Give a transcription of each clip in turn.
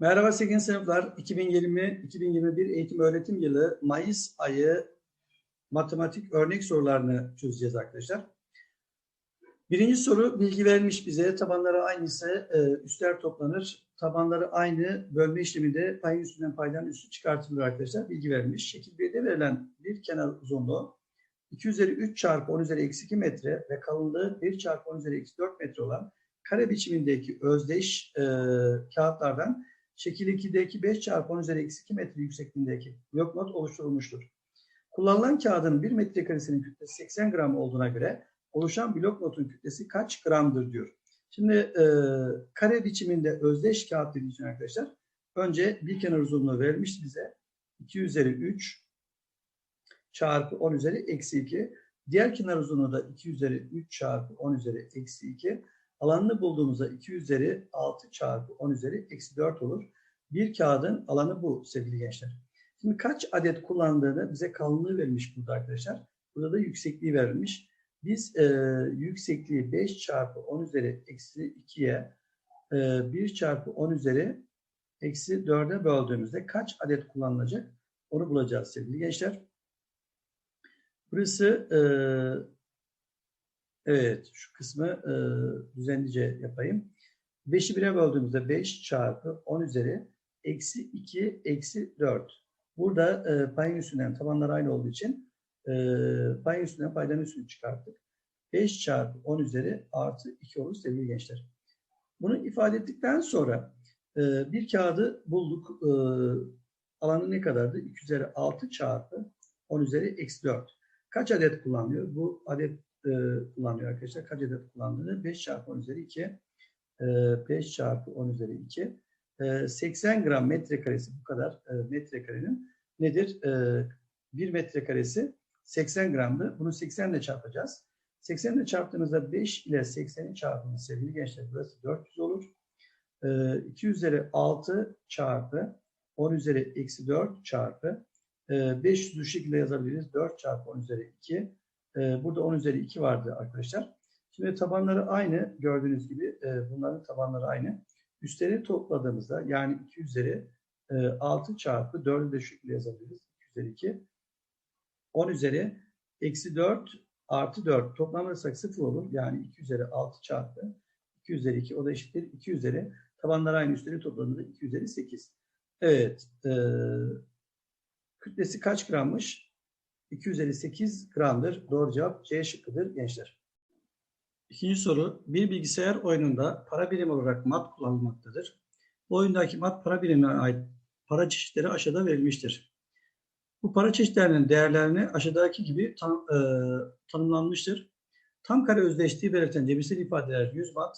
Merhaba 8. sınıflar. 2020-2021 eğitim öğretim yılı Mayıs ayı matematik örnek sorularını çözeceğiz arkadaşlar. Birinci soru bilgi verilmiş bize. Tabanları aynısı e, üstler toplanır. Tabanları aynı bölme işleminde payın üstünden paydan üstü çıkartılır arkadaşlar. Bilgi verilmiş. Şekil 1'de verilen bir kenar uzunluğu 2 üzeri 3 çarpı 10 üzeri eksi 2 metre ve kalınlığı 1 çarpı 10 üzeri eksi 4 metre olan kare biçimindeki özdeş e, kağıtlardan şekil 2'deki 5 çarpı 10 üzeri eksi 2 metre yüksekliğindeki blok not oluşturulmuştur. Kullanılan kağıdın 1 metrekaresinin kütlesi 80 gram olduğuna göre oluşan blok notun kütlesi kaç gramdır diyor. Şimdi e, kare biçiminde özdeş kağıt dediği için arkadaşlar önce bir kenar uzunluğu verilmiş bize 2 üzeri 3 çarpı 10 üzeri eksi 2. Diğer kenar uzunluğu da 2 üzeri 3 çarpı 10 üzeri eksi 2. Alanını bulduğumuzda 2 üzeri 6 çarpı 10 üzeri eksi 4 olur. Bir kağıdın alanı bu sevgili gençler. Şimdi kaç adet kullandığını bize kalınlığı verilmiş burada arkadaşlar. Burada da yüksekliği verilmiş. Biz e, yüksekliği 5 çarpı 10 üzeri eksi 2'ye e, 1 çarpı 10 üzeri eksi 4'e böldüğümüzde kaç adet kullanılacak onu bulacağız sevgili gençler. Burası e, evet şu kısmı e, düzenlice yapayım. 5'i 1'e böldüğümüzde 5 çarpı 10 üzeri eksi 2 eksi 4. Burada e, payın üstünden tabanlar aynı olduğu için e, payın üstünden paydanın üstünü çıkarttık. 5 çarpı 10 üzeri artı 2 olur sevgili gençler. Bunu ifade ettikten sonra e, bir kağıdı bulduk. E, alanı ne kadardı? 2 üzeri 6 çarpı 10 üzeri eksi 4. Kaç adet kullanıyor? Bu adet e, kullanıyor arkadaşlar. Kaç adet kullandığını? 5 çarpı 10 üzeri 2. E, 5 çarpı 10 üzeri 2. E, 80 gram metrekaresi bu kadar e, metrekarenin nedir? E, 1 metrekaresi 80 gramdı. Bunu 80 ile çarpacağız. 80 ile çarptığımızda 5 ile 80'i çarpımız sevgili gençler burası 400 olur. E, 2 üzeri 6 çarpı 10 üzeri eksi 4 çarpı 500 bu şekilde yazabiliriz. 4 çarpı 10 üzeri 2. Burada 10 üzeri 2 vardı arkadaşlar. Şimdi tabanları aynı. Gördüğünüz gibi bunların tabanları aynı. Üstleri topladığımızda yani 2 üzeri 6 çarpı 4'ü de şekilde yazabiliriz. 2 üzeri 2. 10 üzeri eksi 4 artı 4 toplamlarsak 0 olur. Yani 2 üzeri 6 çarpı 2 üzeri 2 o da eşittir. 2 üzeri tabanlar aynı üstleri topladığında 2 üzeri 8. Evet. E, kütlesi kaç grammış? 2 üzeri 8 gramdır. Doğru cevap C şıkkıdır gençler. İkinci soru. Bir bilgisayar oyununda para birimi olarak mat kullanılmaktadır. Bu oyundaki mat para birimine ait para çeşitleri aşağıda verilmiştir. Bu para çeşitlerinin değerlerini aşağıdaki gibi tan e, tanımlanmıştır. Tam kare özdeşliği belirten cebirsel ifadeler 100 mat,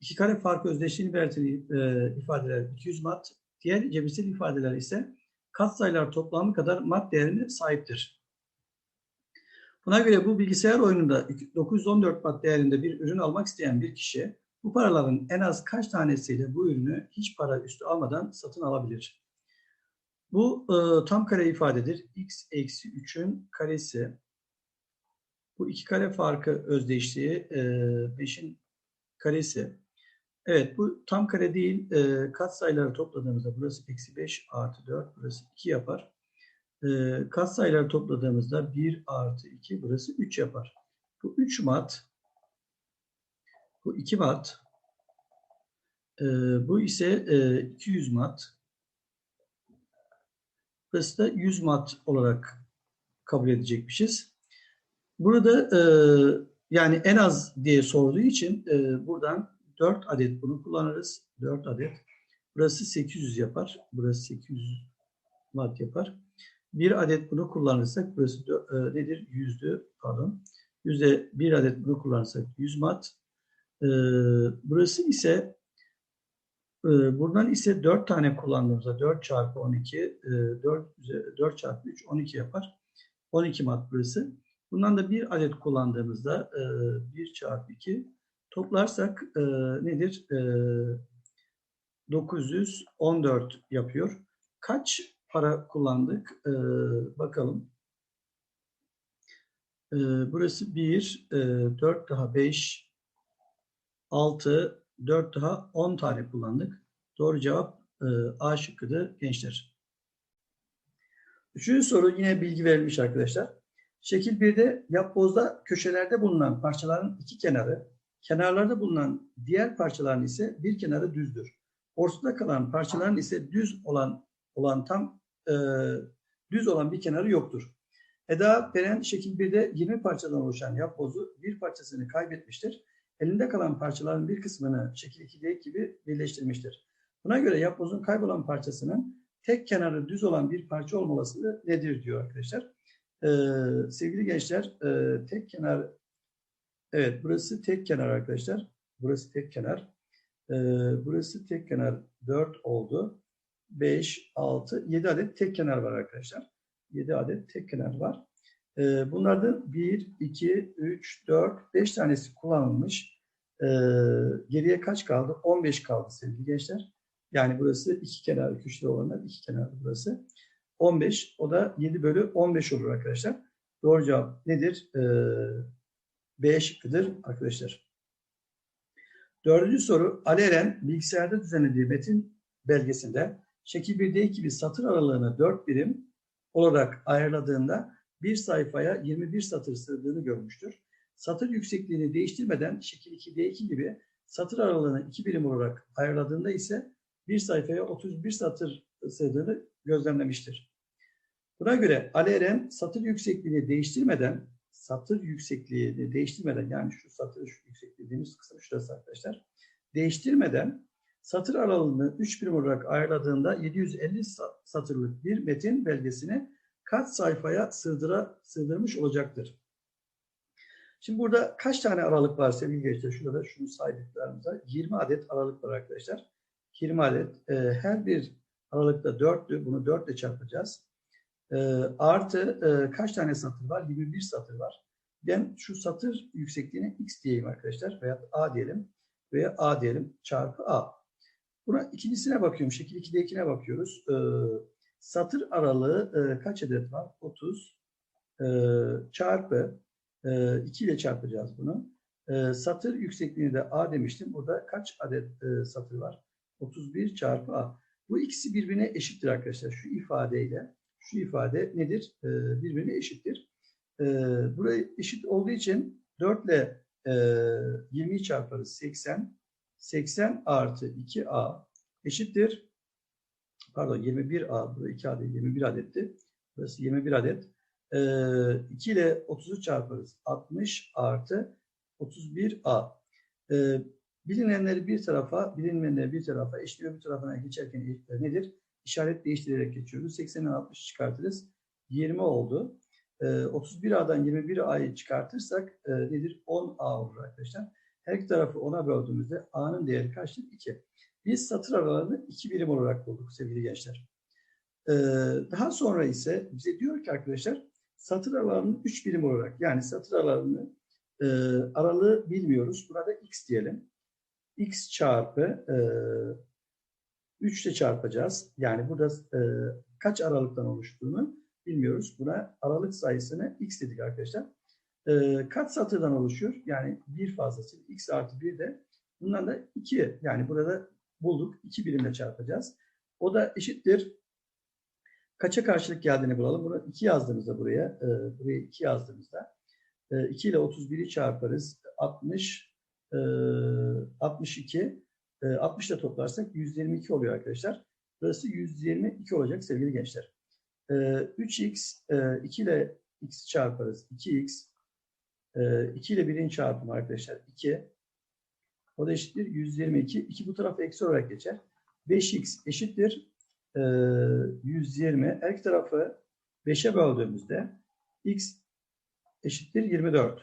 iki kare farkı özdeşliğini belirten e, ifadeler 200 mat, diğer cebirsel ifadeler ise katsayılar toplamı kadar mat değerine sahiptir. Buna göre bu bilgisayar oyununda 914 mat değerinde bir ürün almak isteyen bir kişi bu paraların en az kaç tanesiyle bu ürünü hiç para üstü almadan satın alabilir? Bu e, tam kare ifadedir. x eksi 3'ün karesi. Bu iki kare farkı özdeşliği e, 5'in karesi. Evet bu tam kare değil. E, katsayıları topladığımızda burası eksi 5 artı 4 burası 2 yapar. E, katsayıları topladığımızda 1 artı 2 burası 3 yapar. Bu 3 mat. Bu 2 mat. E, bu ise e, 200 mat. Burası da 100 mat olarak kabul edecekmişiz. Burada e, yani en az diye sorduğu için e, buradan 4 adet bunu kullanırız. 4 adet. Burası 800 yapar. Burası 800 watt yapar. Bir adet bunu kullanırsak burası e, nedir? Yüzdü pardon. Yüzde bir adet bunu kullanırsak 100 watt. E, burası ise e, buradan ise 4 tane kullandığımızda 4 çarpı 12 e, 4, 4 çarpı 3 12 yapar. 12 watt burası. Bundan da bir adet kullandığımızda e, 1 çarpı 2 Toplarsak e, nedir? E, 914 yapıyor. Kaç para kullandık? E, bakalım. E, burası 1, e, 4 daha 5, 6, 4 daha 10 tane kullandık. Doğru cevap e, A şıkkıdır gençler. Üçüncü soru yine bilgi verilmiş arkadaşlar. Şekil 1'de yapbozda köşelerde bulunan parçaların iki kenarı, kenarlarda bulunan diğer parçaların ise bir kenarı düzdür. Ortada kalan parçaların ise düz olan olan tam e, düz olan bir kenarı yoktur. Eda Peren şekil 1'de 20 parçadan oluşan yapbozu bir parçasını kaybetmiştir. Elinde kalan parçaların bir kısmını şekil 2'deki gibi birleştirmiştir. Buna göre yapbozun kaybolan parçasının tek kenarı düz olan bir parça olması nedir diyor arkadaşlar. Ee, sevgili gençler e, tek kenar evet burası tek kenar arkadaşlar. Burası tek kenar. Ee, burası tek kenar 4 oldu. 5, 6, 7 adet tek kenar var arkadaşlar. 7 adet tek kenar var. Bunlardan 1, 2, 3, 4, 5 tanesi kullanılmış. Ee, geriye kaç kaldı? 15 kaldı sevgili gençler. Yani burası iki kenarlı köşeli olanlar iki kenarlı burası. 15 o da 7 bölü 15 olur arkadaşlar. Doğru cevap nedir? Ee, B şıkkıdır arkadaşlar. Dördüncü soru. Ali Eren bilgisayarda düzenlediği metin belgesinde şekil 1'deki gibi satır aralığını 4 birim olarak ayarladığında bir sayfaya 21 satır sığdığını görmüştür. Satır yüksekliğini değiştirmeden şekil 2'deki gibi satır aralığını 2 birim olarak ayarladığında ise bir sayfaya 31 satır sığdığını gözlemlemiştir. Buna göre Ali Eren satır yüksekliğini değiştirmeden satır yüksekliğini değiştirmeden yani şu satır şu yüksekliği dediğimiz kısım şurası arkadaşlar değiştirmeden satır aralığını 3 birim olarak ayarladığında 750 satırlık bir metin belgesini kaç sayfaya sığdıra, sığdırmış olacaktır? Şimdi burada kaç tane aralık var sevgili gençler? Şurada şunu saydıklarımıza 20 adet aralık var arkadaşlar. 20 adet. E, her bir aralıkta 4'lü. Bunu 4 ile çarpacağız. E, artı e, kaç tane satır var? 21 satır var. Ben şu satır yüksekliğine x diyeyim arkadaşlar. Veya a diyelim. Veya a diyelim. Çarpı a. Buna ikincisine bakıyorum. Şekil 2'dekine bakıyoruz. E, satır aralığı e, kaç adet var? 30 e, çarpı e, 2 ile çarpacağız bunu. E, satır yüksekliğini de a demiştim. Burada kaç adet e, satır var? 31 çarpı a. Bu ikisi birbirine eşittir arkadaşlar. Şu ifadeyle şu ifade nedir? E, birbirine eşittir. E, buraya eşit olduğu için 4 ile e, 20'yi çarparız. 80. 80 artı 2a eşittir. Pardon 21a. Burada 2a değil 21 adetti. Burası 21 adet. E, 2 ile 30'u çarparız. 60 artı 31a. E, bilinenleri bir tarafa, bilinmeyenleri bir tarafa, eşliyor bir tarafına geçerken nedir? İşaret değiştirerek geçiyoruz. 80'den 60 çıkartırız. 20 oldu. E, 31A'dan 21A'yı çıkartırsak e, nedir? 10A olur arkadaşlar. Her iki tarafı 10'a böldüğümüzde A'nın değeri kaçtır? 2. Biz satır aralarını 2 birim olarak bulduk sevgili gençler. E, daha sonra ise bize diyor ki arkadaşlar satır aralarını 3 birim olarak yani satır aralarını e, aralığı bilmiyoruz. Burada x diyelim. x çarpı e, 3 ile çarpacağız. Yani burada e, kaç aralıktan oluştuğunu bilmiyoruz. Buna aralık sayısını x dedik arkadaşlar. E, kaç satırdan oluşuyor? Yani bir fazlası x artı 1 de bundan da 2 yani burada bulduk. 2 birimle çarpacağız. O da eşittir. Kaça karşılık geldiğini bulalım. Bunu 2 yazdığımızda buraya, e, buraya 2 yazdığımızda e, 2 ile 31'i çarparız. 60, e, 62, e, 60 ile toplarsak 122 oluyor arkadaşlar. Burası 122 olacak sevgili gençler. E, 3x, e, 2 ile x çarparız. 2x, e, 2 ile 1'in çarpımı arkadaşlar 2. O da eşittir 122. 2 bu tarafa eksi olarak geçer. 5x eşittir e, 120. Her iki tarafı 5'e böldüğümüzde x eşittir 24.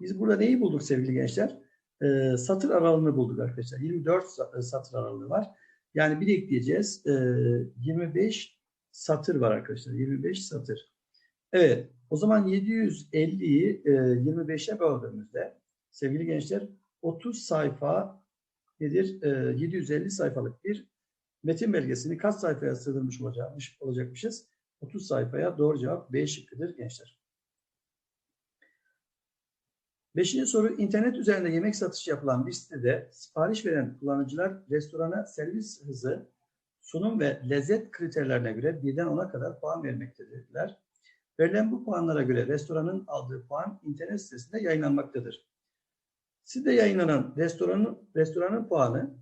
Biz burada neyi bulduk sevgili gençler? E, satır aralığını bulduk arkadaşlar. 24 satır aralığı var. Yani bir ekleyeceğiz. E, 25 satır var arkadaşlar. 25 satır. Evet. O zaman 750'yi e, 25'e böldüğümüzde sevgili gençler 30 sayfa nedir? E, 750 sayfalık bir metin belgesini kaç sayfaya sığdırmış olacakmış, olacakmışız? 30 sayfaya doğru cevap B şıkkıdır gençler. Beşinci soru, internet üzerinde yemek satışı yapılan bir sitede sipariş veren kullanıcılar restorana servis hızı sunum ve lezzet kriterlerine göre birden 10'a kadar puan vermektedirler. Verilen bu puanlara göre restoranın aldığı puan internet sitesinde yayınlanmaktadır. Sitede yayınlanan restoranın, restoranın puanı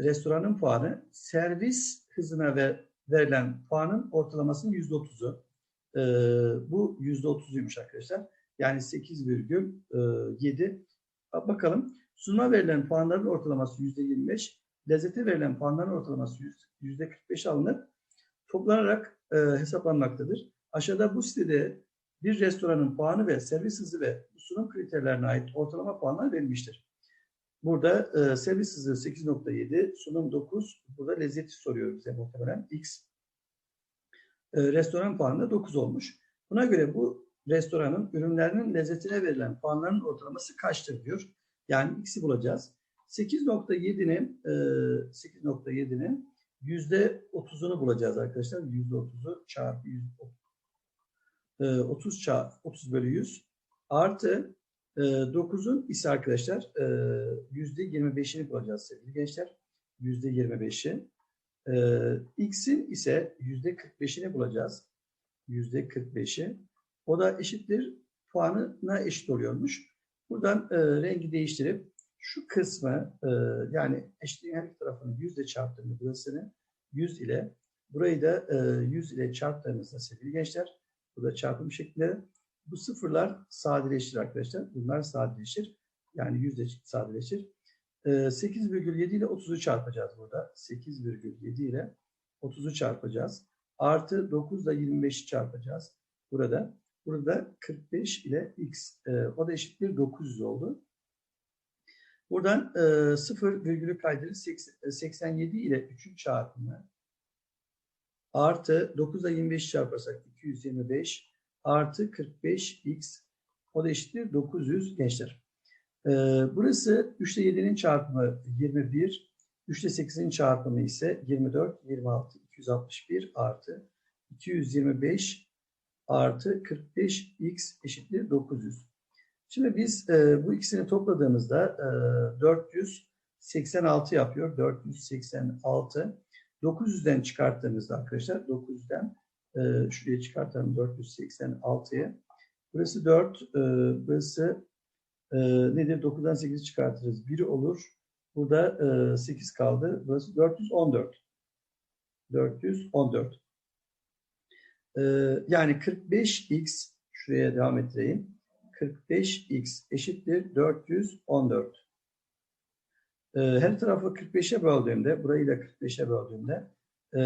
restoranın puanı servis hızına ve verilen puanın ortalamasının %30'u. Ee, bu %30'uymuş arkadaşlar. Yani 8,7. Bakalım sunuma verilen puanların ortalaması %25, lezzete verilen puanların ortalaması %45 alınıp toplanarak e, hesaplanmaktadır. Aşağıda bu sitede bir restoranın puanı ve servis hızı ve sunum kriterlerine ait ortalama puanlar verilmiştir. Burada e, servis hızı 8.7, sunum 9. Burada lezzeti soruyor bize muhtemelen X. E, restoran puanı da 9 olmuş. Buna göre bu restoranın ürünlerinin lezzetine verilen puanların ortalaması kaçtır diyor. Yani X'i bulacağız. 8.7'nin e, 8.7'nin %30'unu bulacağız arkadaşlar. %30'u çarpı 100, 30 çarpı 30 bölü 100 artı 9'un ee, ise arkadaşlar %25'ini e, bulacağız sevgili gençler. %25'i. Ee, X'in ise %45'ini bulacağız. %45'i. O da eşittir puanına eşit oluyormuş. Buradan e, rengi değiştirip şu kısmı e, yani eşitliğin her iki tarafını 100 ile çarptığımda burasını 100 ile burayı da 100 ile çarptığımızda sevgili gençler burada çarpım şeklinde bu sıfırlar sadeleşir arkadaşlar. Bunlar sadeleşir. Yani yüzde sadeleşir. 8,7 ee, ile 30'u çarpacağız burada. 8,7 ile 30'u çarpacağız. Artı 9 ile 25'i çarpacağız. Burada. Burada 45 ile x. E, o da eşittir 900 oldu. Buradan e, 0 virgülü kaydırıp 87 ile 3'ün çarpımı artı 9 ile 25 çarparsak 225 artı 45x o da eşittir 900 gençler. Ee, burası 3 ile 7'nin çarpımı 21, 3 ile 8'in çarpımı ise 24, 26, 261 artı 225 artı 45x eşittir 900. Şimdi biz e, bu ikisini topladığımızda e, 486 yapıyor. 486. 900'den çıkarttığımızda arkadaşlar 900'den e, şuraya çıkartalım 486'yı. Burası 4, e, burası e, nedir? 9'dan 8'i çıkartırız. 1 olur. Burada e, 8 kaldı. Burası 414. 414. E, yani 45x şuraya devam ettireyim. 45x eşittir 414. E, her tarafı 45'e böldüğümde, burayı da 45'e böldüğümde e,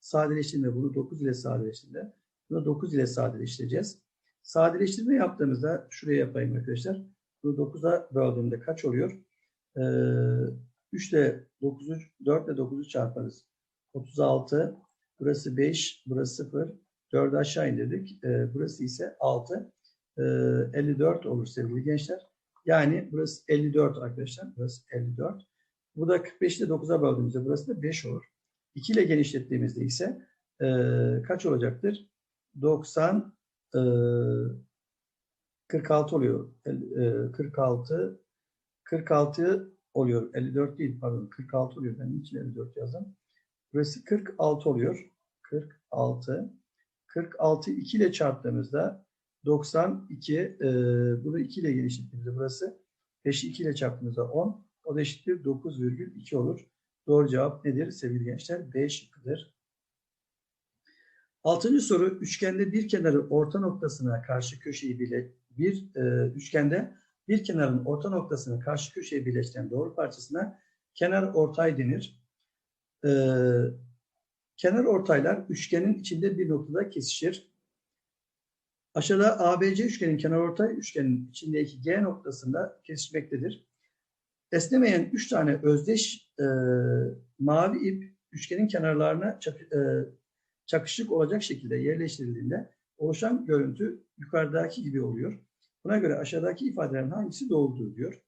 sadeleştirme bunu 9 ile sadeleştirme. Bunu 9 ile sadeleştireceğiz. Sadeleştirme yaptığımızda şuraya yapayım arkadaşlar. Bunu 9'a böldüğümde kaç oluyor? Ee, 3 ile 9'u 4 ile 9'u çarparız. 36. Burası 5. Burası 0. 4'ü aşağı indirdik. Ee, burası ise 6. Ee, 54 olur sevgili gençler. Yani burası 54 arkadaşlar. Burası 54. Bu da 45 ile 9'a böldüğümüzde burası da 5 olur. 2 ile genişlettiğimizde ise e, kaç olacaktır? 90 e, 46 oluyor. E, 46 46 oluyor. 54 değil pardon 46 oluyor. Ben için 54 yazdım. Burası 46 oluyor. 46 46 2 ile çarptığımızda 92 e, bunu 2 ile genişlettiğimizde burası 5'i 2 ile çarptığımızda 10 o da eşittir 9,2 olur. Doğru cevap nedir sevgili gençler? B şıkkıdır. Altıncı soru üçgende bir kenarı orta noktasına karşı köşeyi bile bir e, üçgende bir kenarın orta noktasını karşı köşeye birleştiren doğru parçasına kenar ortay denir. E, kenar ortaylar üçgenin içinde bir noktada kesişir. Aşağıda ABC üçgenin kenar ortay üçgenin içindeki G noktasında kesişmektedir. Esnemeyen üç tane özdeş e, mavi ip üçgenin kenarlarına çak, e, çakışık olacak şekilde yerleştirildiğinde oluşan görüntü yukarıdaki gibi oluyor. Buna göre aşağıdaki ifadelerin hangisi doğrudur diyor.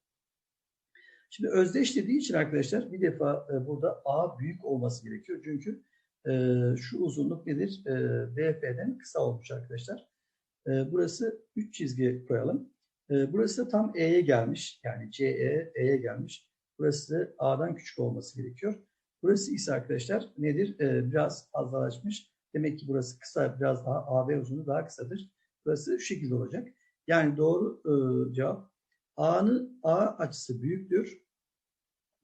Şimdi özdeş dediği için arkadaşlar bir defa e, burada A büyük olması gerekiyor. Çünkü e, şu uzunluk nedir? E, BF'den kısa olmuş arkadaşlar. E, burası 3 çizgi koyalım. E, burası da tam E'ye gelmiş. Yani CE E'ye gelmiş. Burası A'dan küçük olması gerekiyor. Burası ise arkadaşlar nedir? Ee, biraz fazlalaşmış. Demek ki burası kısa, biraz daha AB uzunluğu daha kısadır. Burası şu şekilde olacak. Yani doğru e, cevap A'nın A açısı büyüktür.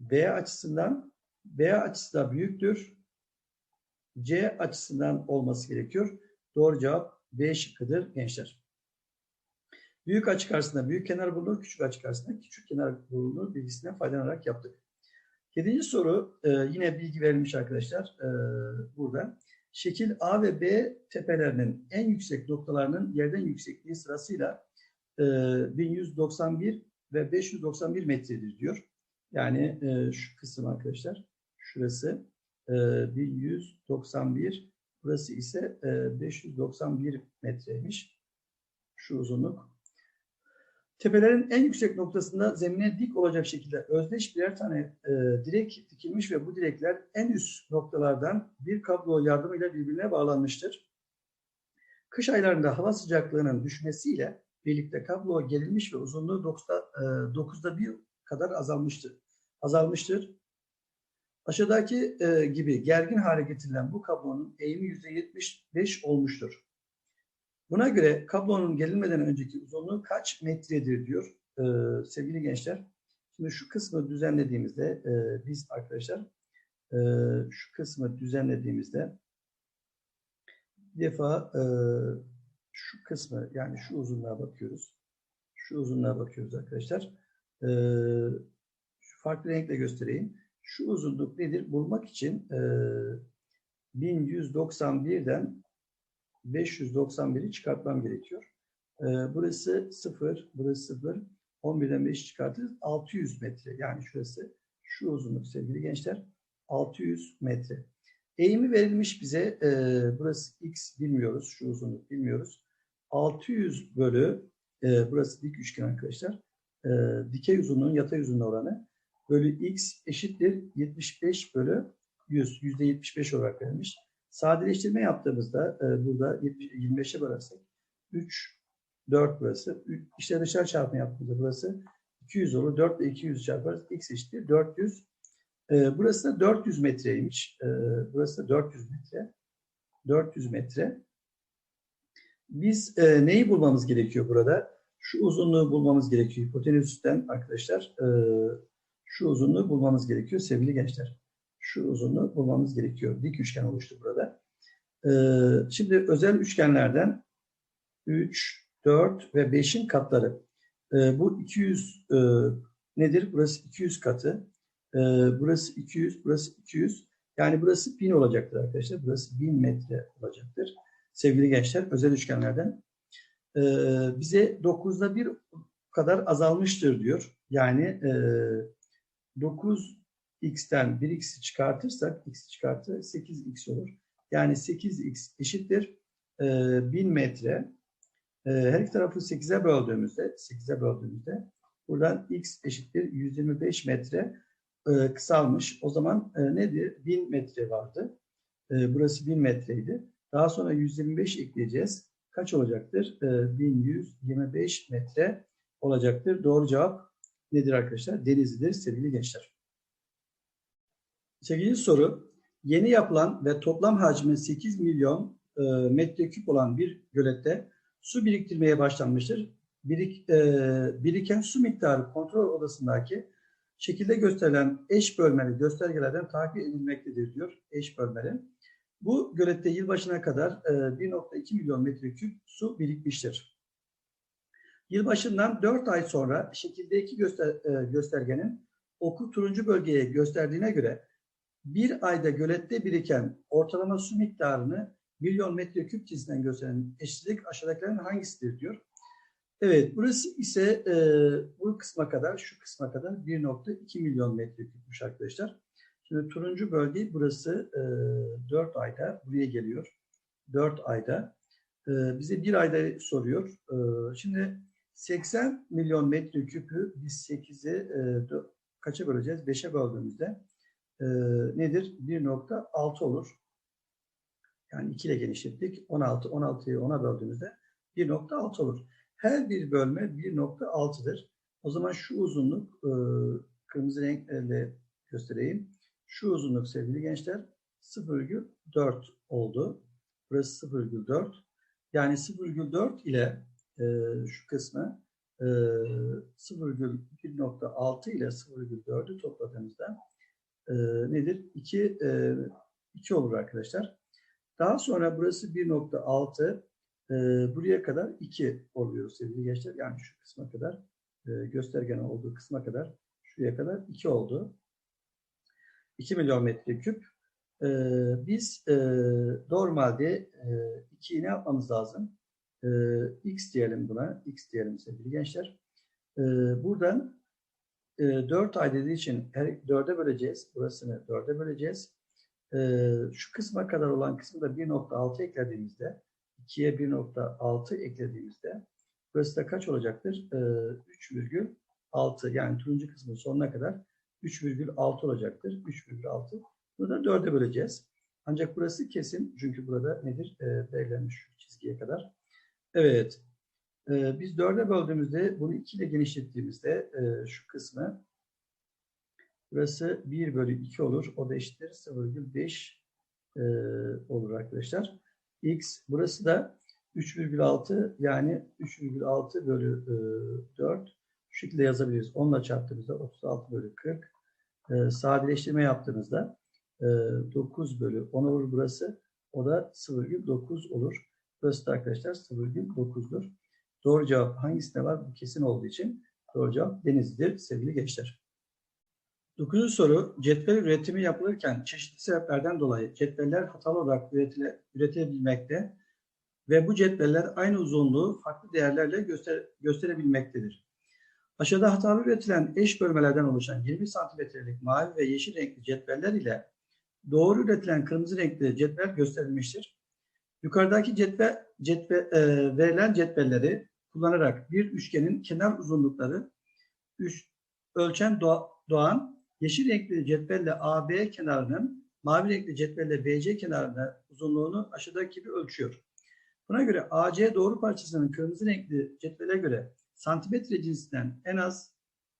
B açısından B açısı da büyüktür. C açısından olması gerekiyor. Doğru cevap B şıkkıdır gençler. Büyük açı karşısında büyük kenar bulunur, küçük açı karşısında küçük kenar bulunur bilgisinden faydalanarak yaptık. Yedinci soru e, yine bilgi verilmiş arkadaşlar e, burada. Şekil A ve B tepelerinin en yüksek noktalarının yerden yüksekliği sırasıyla e, 1191 ve 591 metredir diyor. Yani e, şu kısım arkadaşlar. Şurası e, 1191. Burası ise e, 591 metreymiş. Şu uzunluk. Tepelerin en yüksek noktasında zemine dik olacak şekilde özdeş birer tane e, direk dikilmiş ve bu direkler en üst noktalardan bir kablo yardımıyla birbirine bağlanmıştır. Kış aylarında hava sıcaklığının düşmesiyle birlikte kablo gerilmiş ve uzunluğu 9'da, e, 9'da bir kadar azalmıştır. azalmıştır. Aşağıdaki e, gibi gergin hale getirilen bu kablonun eğimi %75 olmuştur. Buna göre kablonun gerilmeden önceki uzunluğu kaç metredir diyor e, sevgili gençler. Şimdi şu kısmı düzenlediğimizde e, biz arkadaşlar e, şu kısmı düzenlediğimizde bir defa e, şu kısmı yani şu uzunluğa bakıyoruz. Şu uzunluğa bakıyoruz arkadaşlar. E, farklı renkle göstereyim. Şu uzunluk nedir? Bulmak için e, 1191'den 591'i çıkartmam gerekiyor. Ee, burası 0, burası 0. 11'den 5 çıkartırız. 600 metre. Yani şurası şu uzunluk sevgili gençler. 600 metre. Eğimi verilmiş bize. E, burası x bilmiyoruz. Şu uzunluk bilmiyoruz. 600 bölü e, burası dik üçgen arkadaşlar. E, dikey uzunluğun yatay uzunluğu oranı bölü x eşittir 75 bölü 100. %75 olarak verilmiş. Sadeleştirme yaptığımızda e, burada 25'e bölersek 3, 4 burası. İşte dışarı çarpma yaptığımızda burası 200 olur. 4 ile 200 çarparız. X eşittir 400. E, burası da 400 metreymiş. E, burası da 400 metre. 400 metre. Biz e, neyi bulmamız gerekiyor burada? Şu uzunluğu bulmamız gerekiyor. Hipotenüsten arkadaşlar e, şu uzunluğu bulmamız gerekiyor sevgili gençler şu uzunluğu bulmamız gerekiyor. Dik üçgen oluştu burada. Ee, şimdi özel üçgenlerden 3, 4 ve 5'in katları. Ee, bu 200 e, nedir? Burası 200 katı. Ee, burası 200, burası 200. Yani burası 1000 olacaktır arkadaşlar. Burası 1000 metre olacaktır. Sevgili gençler özel üçgenlerden. Bize 9'da 1 kadar azalmıştır diyor. Yani e, 9 x'ten 1x'i çıkartırsak x çıkartı 8x olur. Yani 8x eşittir e, 1000 metre. E, her iki tarafı 8'e böldüğümüzde 8'e böldüğümüzde buradan x eşittir 125 metre e, kısalmış. O zaman e, nedir? 1000 metre vardı. E, burası 1000 metreydi. Daha sonra 125 ekleyeceğiz. Kaç olacaktır? E, 1125 metre olacaktır. Doğru cevap nedir arkadaşlar? Denizli'dir sevgili gençler. Sekizinci soru. Yeni yapılan ve toplam hacmi 8 milyon e, metreküp olan bir gölette su biriktirmeye başlanmıştır. Birik, e, biriken su miktarı kontrol odasındaki şekilde gösterilen eş bölmeli göstergelerden takip edilmektedir diyor eş bölmeli. Bu gölette yılbaşına kadar e, 1.2 milyon metreküp su birikmiştir. Yılbaşından 4 ay sonra şekildeki göster, e, göstergenin oku turuncu bölgeye gösterdiğine göre bir ayda gölette biriken ortalama su miktarını milyon metreküp cinsinden gösteren eşitlik aşağıdakilerin hangisidir diyor. Evet burası ise e, bu kısma kadar şu kısma kadar 1.2 milyon metreküpmüş arkadaşlar. Şimdi turuncu bölge burası e, 4 ayda buraya geliyor. 4 ayda. E, bize bir ayda soruyor. E, şimdi 80 milyon metreküpü biz 8'i e, kaça böleceğiz? 5'e böldüğümüzde e, nedir? 1.6 olur. Yani 2 ile genişlettik. 16, 16'yı 10'a böldüğümüzde 1.6 olur. Her bir bölme 1.6'dır. O zaman şu uzunluk e, kırmızı renkle göstereyim. Şu uzunluk sevgili gençler 0,4 oldu. Burası 0,4. Yani 0,4 ile e, şu kısmı e, 0,1.6 ile 0,4'ü topladığımızda e, nedir? 2, e, 2 olur arkadaşlar. Daha sonra burası 1.6 e, buraya kadar 2 oluyor sevgili gençler. Yani şu kısma kadar e, göstergenin olduğu kısma kadar şuraya kadar 2 oldu. 2 milyon metreküp. E, biz e, normalde e, 2'yi ne yapmamız lazım? E, x diyelim buna. x diyelim sevgili gençler. E, buradan e, 4 ay dediği için her 4'e böleceğiz. Burasını 4'e böleceğiz. E, şu kısma kadar olan kısmı da 1.6 eklediğimizde 2'ye 1.6 eklediğimizde burası da kaç olacaktır? E, 3,6 yani turuncu kısmın sonuna kadar 3,6 olacaktır. 3,6. Bunu da 4'e böleceğiz. Ancak burası kesin. Çünkü burada nedir? E, belirlenmiş çizgiye kadar. Evet. E, biz 4'e böldüğümüzde bunu 2 ile genişlettiğimizde e, şu kısmı burası 1 bölü 2 olur. O da eşittir 0,5 e, olur arkadaşlar. X burası da 3,6 yani 3,6 bölü e, 4 şu şekilde yazabiliriz. 10 ile çarptığımızda 36 bölü 40. E, sadeleştirme yaptığımızda e, 9 bölü 10 olur burası. O da 0,9 olur. Burası da arkadaşlar 0,9'dur. Doğru cevap hangisinde var? Bu kesin olduğu için doğru cevap Denizli'dir sevgili gençler. Dokuzuncu soru, cetvel üretimi yapılırken çeşitli sebeplerden dolayı cetveller hatalı olarak üretile, üretilebilmekte ve bu cetveller aynı uzunluğu farklı değerlerle göster, gösterebilmektedir. Aşağıda hatalı üretilen eş bölmelerden oluşan 20 santimetrelik mavi ve yeşil renkli cetveller ile doğru üretilen kırmızı renkli cetvel gösterilmiştir. Yukarıdaki cetvel, cetvel e, verilen cetvelleri kullanarak bir üçgenin kenar uzunlukları üç, ölçen doğa, doğan yeşil renkli cetvelle AB kenarının mavi renkli cetvelle BC kenarının uzunluğunu aşağıdaki gibi ölçüyor. Buna göre AC doğru parçasının kırmızı renkli cetvele göre santimetre cinsinden en az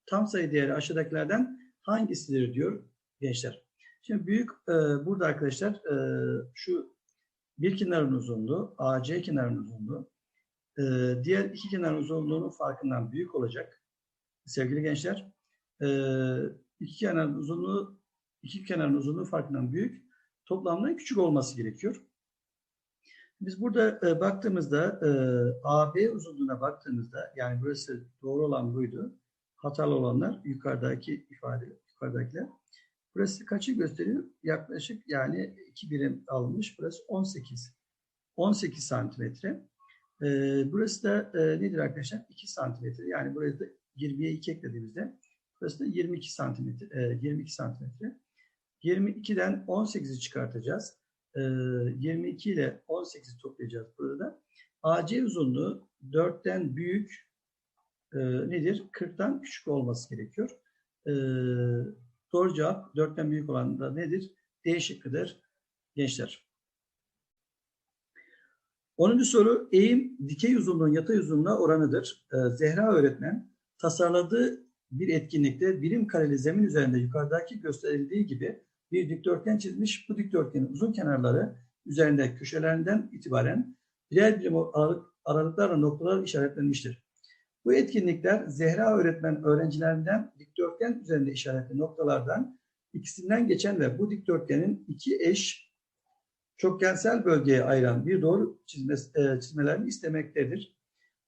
tam sayı değeri aşağıdakilerden hangisidir diyor gençler. Şimdi büyük e, burada arkadaşlar e, şu bir kenarın uzunluğu AC kenarın uzunluğu e, diğer iki kenarın uzunluğunun farkından büyük olacak sevgili gençler. E, iki kenarın uzunluğu iki kenarın uzunluğu farkından büyük toplamda küçük olması gerekiyor. Biz burada e, baktığımızda e, AB uzunluğuna baktığımızda yani burası doğru olan buydu. Hatalı olanlar yukarıdaki ifade yukarıdakiler. Burası kaçı gösteriyor? Yaklaşık yani iki birim alınmış. Burası 18. 18 santimetre. E, burası da e, nedir arkadaşlar? 2 santimetre. Yani burayı da 20'ye 2 eklediğimizde burası da 22 santimetre. E, 22 santimetre. 22'den 18'i çıkartacağız. 22 ile 18'i toplayacağız burada. AC uzunluğu 4'ten büyük e, nedir? 40'tan küçük olması gerekiyor. E, doğru cevap 4'ten büyük olan da nedir? D şıkkıdır gençler. 10. soru eğim dikey uzunluğun yatay uzunluğuna oranıdır. E, Zehra öğretmen tasarladığı bir etkinlikte birim kareli zemin üzerinde yukarıdaki gösterildiği gibi bir dikdörtgen çizmiş. Bu dikdörtgenin uzun kenarları üzerinde köşelerinden itibaren birer birim aralık, aralıklarla noktalar işaretlenmiştir. Bu etkinlikler Zehra öğretmen öğrencilerinden dikdörtgen üzerinde işaretli noktalardan ikisinden geçen ve bu dikdörtgenin iki eş çokgensel bölgeye ayıran bir doğru çizme, e, çizmelerini istemektedir.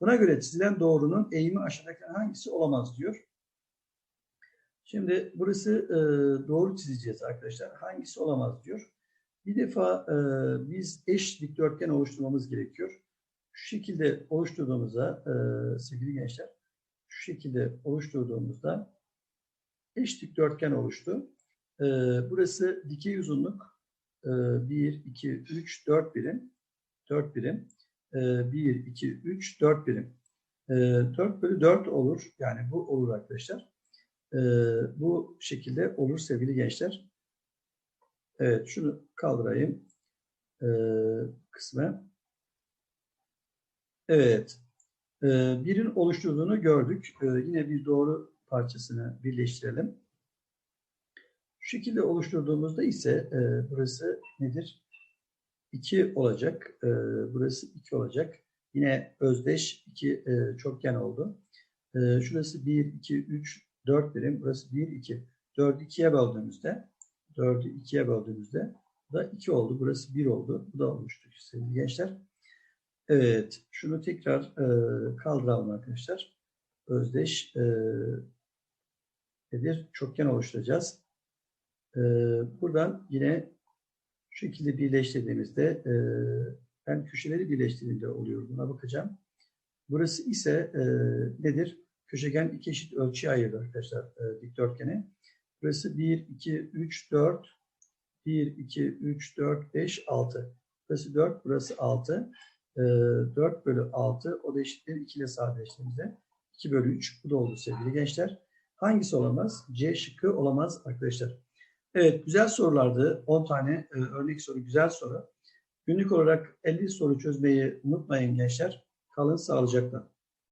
Buna göre çizilen doğrunun eğimi aşağıdaki hangisi olamaz diyor. Şimdi burası e, doğru çizeceğiz arkadaşlar. Hangisi olamaz diyor. Bir defa e, biz eş dikdörtgen oluşturmamız gerekiyor. Şu şekilde oluşturduğumuzda e, sevgili gençler, şu şekilde oluşturduğumuzda eş dikdörtgen oluştu. E, burası dikey uzunluk e, 1, 2, 3, 4 birim. 4 birim. E, 1, 2, 3, 4 birim. E, 4 bölü 4 olur. Yani bu olur arkadaşlar. E, bu şekilde olur sevgili gençler. Evet şunu kaldırayım e, kısmı. Evet. E, birin oluşturduğunu gördük. E, yine bir doğru parçasını birleştirelim. Şu şekilde oluşturduğumuzda ise e, burası nedir? 2 olacak. E, burası 2 olacak. Yine özdeş 2 e, çokgen oldu. Şurası 1, 2, 3, 4 birim. Burası 1, 2. 4'ü 2'ye böldüğümüzde 4'ü 2'ye böldüğümüzde bu da 2 oldu. Burası 1 oldu. Bu da olmuştu sevgili gençler. Evet. Şunu tekrar e, kaldıralım arkadaşlar. Özdeş e, nedir? Çokgen oluşturacağız. E, buradan yine şu şekilde birleştirdiğimizde e, ben köşeleri birleştirdiğimde oluyor. Buna bakacağım. Burası ise e, nedir? Köşegen iki eşit ölçüye ayırdı arkadaşlar e, dikdörtgeni. Burası 1, 2, 3, 4, 1, 2, 3, 4, 5, 6. Burası 4, burası 6. E, 4 bölü 6, o da eşittir 2 ile sadeleştiğimizde 2 bölü 3. Bu da oldu sevgili gençler. Hangisi olamaz? C şıkkı olamaz arkadaşlar. Evet, güzel sorulardı. 10 tane e, örnek soru, güzel soru. Günlük olarak 50 soru çözmeyi unutmayın gençler. Kalın sağlıcakla.